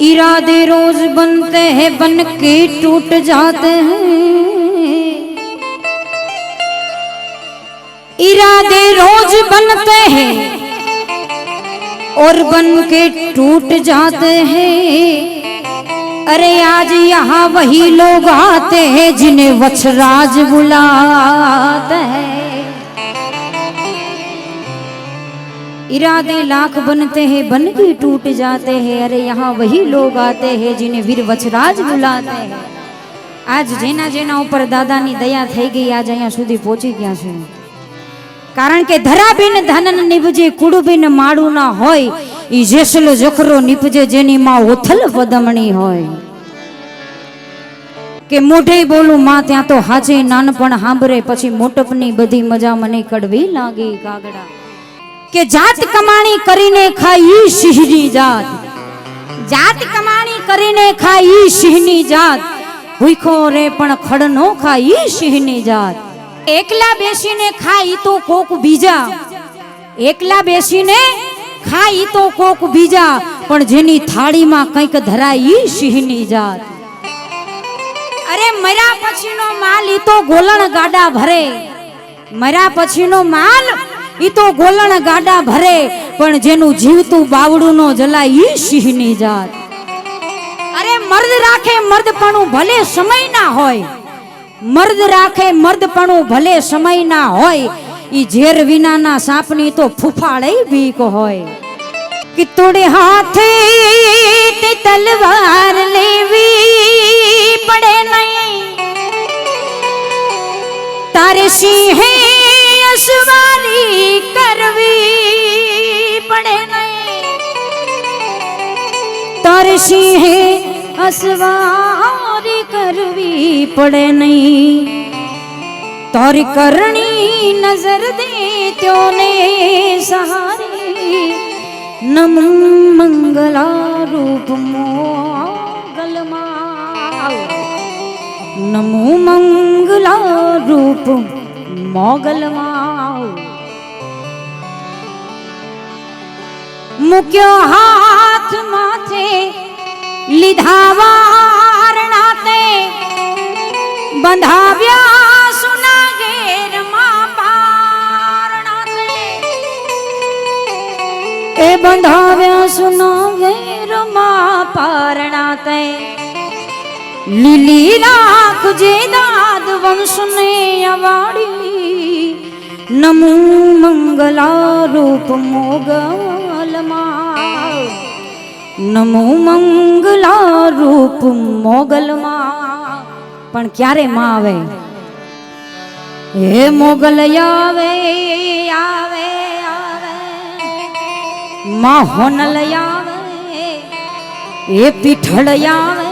इरादे रोज बनते हैं, बन के टूट जाते हैं। इरादे रोज बनते हैं और बन के टूट जाते हैं। अरे आज यहाँ वही लोग आते हैं जिन्हें वछराज बुलाते हैं। इरादे लाख बनते हैं बन के टूट जाते हैं अरे यहाँ वही लोग आते हैं जिन्हें વીર વચરાજ બુલાતે हैं આજ જેના જેના ઉપર દાદાની દયા થઈ ગઈ આજ અહીંયા સુધી પહોંચી ગયા છે કારણ કે ધરાબીન ધનન નિપજે કુડબીન માળું ના હોય ઈ જેસલો જખરો નિપજે જેની માં ઓથલ પદમણી હોય કે મોઢે બોલું માં ત્યાં તો હાજે નાનપણ હાંભરે પછી મોટપની બધી મજા મને કડવી લાગી કાગડા કે જાત કમાણી કરીને ખાઈ ઈ સિંહની જાત. જાત કમાણી કરીને ખાઈ ઈ સિંહની જાત. ભૂખો રે પણ ખડનો ખાઈ ઈ સિંહની જાત. એકલા બેસીને ખાઈ તો કોક બીજા. એકલા બેસીને ખાઈ તો કોક બીજા. પણ જેની થાળીમાં કંઈક ધરાય ઈ સિંહની જાત. અરે મર્યા પછીનો માલ ઈ તો ગોલણ ગાડા ભરે. મર્યા પછીનો માલ ઈ તો ગોલણ ગાડા ભરે, પણ જેનું જીવતું બાવડું નો જલાય ઈ સિંહની જાત. અરે મર્દ રાખે મર્દપણું ભલે સમય ના હોય, મર્દ રાખે મર્દપણું ભલે સમય ના હોય, ઈ ઝેર વિનાના સાપની તો ફૂફાળે બીક હોય. કે હાથે તલવાર લેવી સિંહે અસવારી કરવી પડે નહીં. તારી કરણી નજર દે ત્યોને સહારી. નમ મંગલા રૂપ મોગલમાં. નમો મંગલા રૂપ મોગલમાં. મૂક્યો હાથ માથે, લીધા વારણા તે બંધાવ્યા સુના ઘેરમાં પારણા તે એ બંધાવ્યા સુના ઘેરમાં પારણા તે લીલી રાખજે દાદ વંશને અવાડી, નમો મંગલા રૂપ મોગલમાં નમો મંગલા રૂપ મોગલમાં પણ ક્યારે માં આવે હે મોગલ આવે આવે આવે માં હોનલ આવે એ પીઠળ આવે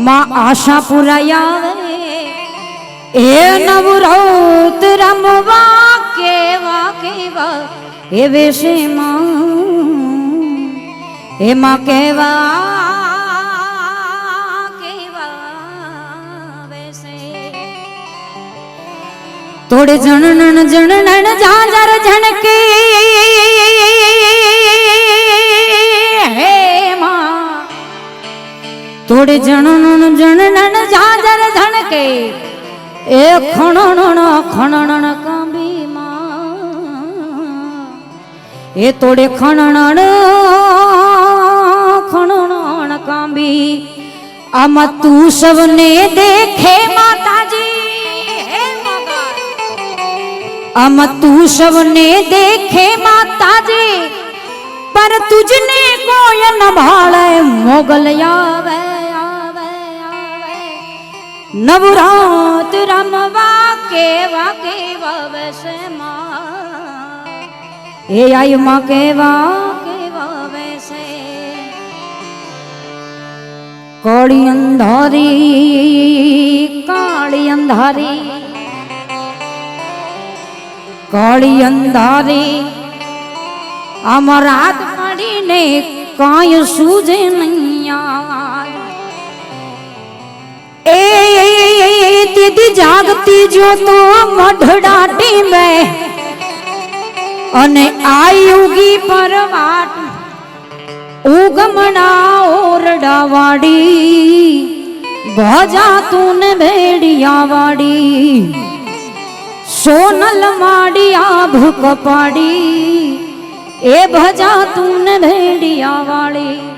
માં આશાપુરા આવે એ નવરોત રમવા કેવા કેવા એ વેશે માં એમાં કહેવા થોડે જણનણ જણનણ જાજર જણકે હે માં તોડે જણનણ જણનણ જાજર જણકે એ ખણણ ખણણ એ તોડે ખણણ ખણણ કાંબી આમાં તું સવને દેખે માતાજી હે મગર આમાં તું સવને દેખે માતાજી પર તુજને કોઈ ન ભાળે મોગલ આવે આવે આવે નવરાત રમવા કેવા કેવા વેસે માં એ આયુમાં કેવા? કેવા વેસે કોળી અંધારી, કાળી અંધારી. કાળી અંધારી, આમાં રાત પડીને કાંઈ સૂજે નહીં યાર. એ દીદી જાગતી જો તો મઢડા મેં. અને આયુગી પરવાટ ઉગમણા કોટડા વાડી ભજા તું ને ભેડિયા વાડી સોનલ માડી ભૂક પાડી એ ભજા તું ને ભેડિયા વાળી